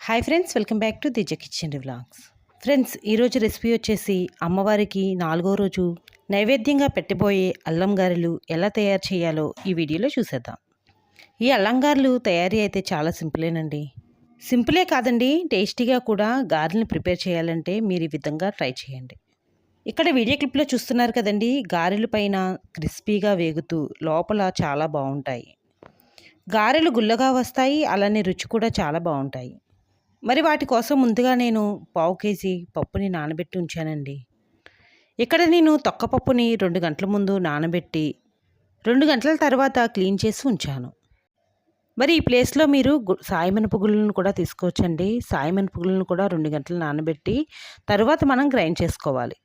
Hi friends welcome back to the kitchen vlogs friends ఈరోజు recipe వచ్చేసి అమ్మవారికి నాలుగో రోజు నైవేద్యంగా పెట్టబోయే అల్లం గారెలు ఎలా తయారు చేయాలో ఈ వీడియోలో చూసేద్దాం. ఈ అల్లం గారెలు తయారీ అయితే చాలా సింపులేనండి. సింపులే కాదండి టేస్టీగా కూడా గారెలను ప్రిపేర్ చేయాలంటే మీరు ఈ విధంగా ట్రై చేయండి. ఇక్కడ వీడియో క్లిప్లో చూస్తున్నారు కదండి గారెలు పైన క్రిస్పీగా వేగుతూ లోపల చాలా బాగుంటాయి. గారెలు గుల్లగా వస్తాయి అలానే రుచి కూడా చాలా బాగుంటాయి. మరి వాటి కోసం ముందుగా నేను పావు కేజీ పప్పుని నానబెట్టి ఉంచానండి. ఇక్కడ నేను తొక్క పప్పుని రెండు గంటల ముందు నానబెట్టి రెండు గంటల తర్వాత క్లీన్ చేసి ఉంచాను. మరి ఈ ప్లేస్లో మీరు గు సాయమినపగుళ్ళను కూడా తీసుకోవచ్చండి. సాయమినపగుళ్ళను కూడా రెండు గంటలు నానబెట్టి తర్వాత మనం గ్రైండ్ చేసుకోవాలి.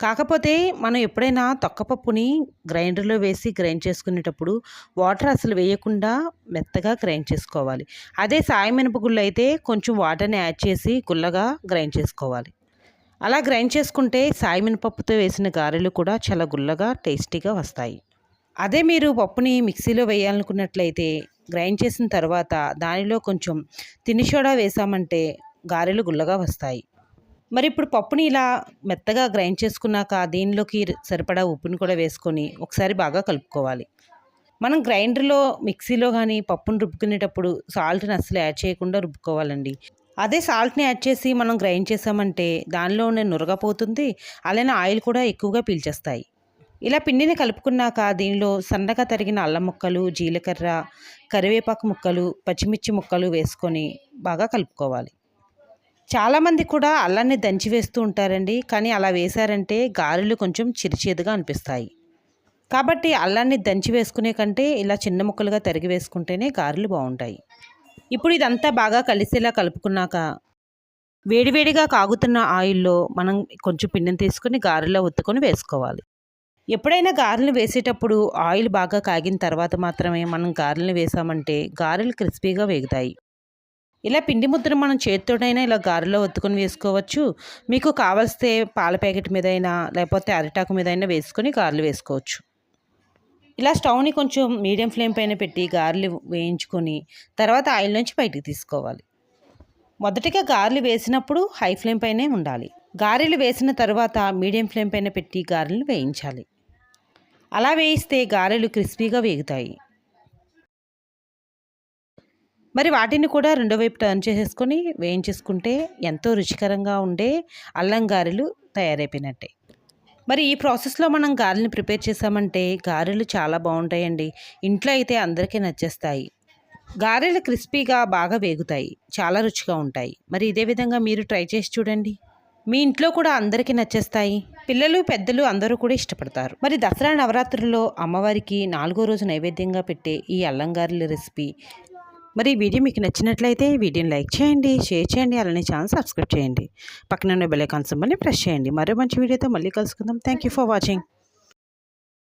కాకపోతే మనం ఎప్పుడైనా తొక్కపప్పుని గ్రైండర్లో వేసి గ్రైండ్ చేసుకునేటప్పుడు వాటర్ అసలు వేయకుండా మెత్తగా గ్రైండ్ చేసుకోవాలి. అదే సాయి మినపగుళ్ళు అయితే కొంచెం వాటర్ని యాడ్ చేసి గుల్లగా గ్రైండ్ చేసుకోవాలి. అలా గ్రైండ్ చేసుకుంటే సాయి మినపప్పుతో వేసిన గారెలు కూడా చాలా గుల్లగా టేస్టీగా వస్తాయి. అదే మీరు పప్పుని మిక్సీలో వేయాలనుకున్నట్లయితే గ్రైండ్ చేసిన తర్వాత దానిలో కొంచెం తిని సోడా వేసామంటే గారెలు గుల్లగా వస్తాయి. మరి ఇప్పుడు పప్పుని ఇలా మెత్తగా గ్రైండ్ చేసుకున్నాక దీనిలోకి సరిపడా ఉప్పుని కూడా వేసుకొని ఒకసారి బాగా కలుపుకోవాలి. మనం గ్రైండర్లో మిక్సీలో కానీ పప్పును రుబ్బుకునేటప్పుడు సాల్ట్ని అస్సలు యాడ్ చేయకుండా రుబ్బుకోవాలండి. అదే సాల్ట్ని యాడ్ చేసి మనం గ్రైండ్ చేసామంటే దానిలో ఉన్న నురగపోతుంది అలానే ఆయిల్ కూడా ఎక్కువగా పీల్చేస్తాయి. ఇలా పిండిని కలుపుకున్నాక దీనిలో సన్నగా తరిగిన అల్లం ముక్కలు జీలకర్ర కరివేపాకు ముక్కలు పచ్చిమిర్చి ముక్కలు వేసుకొని బాగా కలుపుకోవాలి. చాలామంది కూడా అల్లాన్ని దంచి వేస్తూ ఉంటారండి. కానీ అలా వేశారంటే గారెలు కొంచెం చిరిచేదుగా అనిపిస్తాయి. కాబట్టి అల్లాన్ని దంచి వేసుకునే కంటే ఇలా చిన్న ముక్కలుగా తరిగి వేసుకుంటేనే గారెలు బాగుంటాయి. ఇప్పుడు ఇదంతా బాగా కలిసేలా కలుపుకున్నాక వేడివేడిగా కాగుతున్న ఆయిల్లో మనం కొంచెం పిండిని తీసుకుని గారెలో ఒత్తుకొని వేసుకోవాలి. ఎప్పుడైనా గారెలు వేసేటప్పుడు ఆయిల్ బాగా కాగిన తర్వాత మాత్రమే మనం గారెలు వేసామంటే గారెలు క్రిస్పీగా వేగుతాయి. ఇలా పిండి ముద్దను మనం చేతితోటైనా ఇలా గారెలో ఒత్తుకొని వేసుకోవచ్చు. మీకు కావలిస్తే పాల ప్యాకెట్ మీద అయినా లేకపోతే అరిటాకు మీద అయినా వేసుకొని గారెలు వేసుకోవచ్చు. ఇలా స్టవ్ని కొంచెం మీడియం ఫ్లేమ్ పైన పెట్టి గారెలు వేయించుకొని తర్వాత ఆయిల్ నుంచి బయటికి తీసుకోవాలి. మొదటిగా గారెలు వేసినప్పుడు హై ఫ్లేమ్ పైనే ఉండాలి. గారెలు వేసిన తర్వాత మీడియం ఫ్లేమ్ పైన పెట్టి గారెలు వేయించాలి. అలా వేయిస్తే గారెలు క్రిస్పీగా వేగుతాయి. మరి వాటిని కూడా రెండో వైపు టర్న్ చేసేసుకొని వేయించేసుకుంటే ఎంతో రుచికరంగా ఉండే అల్లం గారెలు తయారైపోయినట్టే. మరి ఈ ప్రాసెస్లో మనం గారెలను ప్రిపేర్ చేసామంటే గారెలు చాలా బాగుంటాయండి. ఇంట్లో అయితే అందరికీ నచ్చేస్తాయి. గారెలు క్రిస్పీగా బాగా వేగుతాయి చాలా రుచిగా ఉంటాయి. మరి ఇదే విధంగా మీరు ట్రై చేసి చూడండి. మీ ఇంట్లో కూడా అందరికీ నచ్చేస్తాయి. పిల్లలు పెద్దలు అందరూ కూడా ఇష్టపడతారు. మరి దసరా నవరాత్రుల్లో అమ్మవారికి నాలుగో రోజు నైవేద్యంగా పెట్టే ఈ అల్లంగారుల రెసిపీ మరి ఈ వీడియో మీకు నచ్చినట్లయితే వీడియోని లైక్ చేయండి షేర్ చేయండి అలానే ఛానల్ సబ్స్క్రైబ్ చేయండి. పక్కన ఉన్న బెల్ ఐకాన్ సింబల్ని ప్రెస్ చేయండి. మరో మంచి వీడియోతో మళ్ళీ కలుసుకుందాం. Thank you for watching.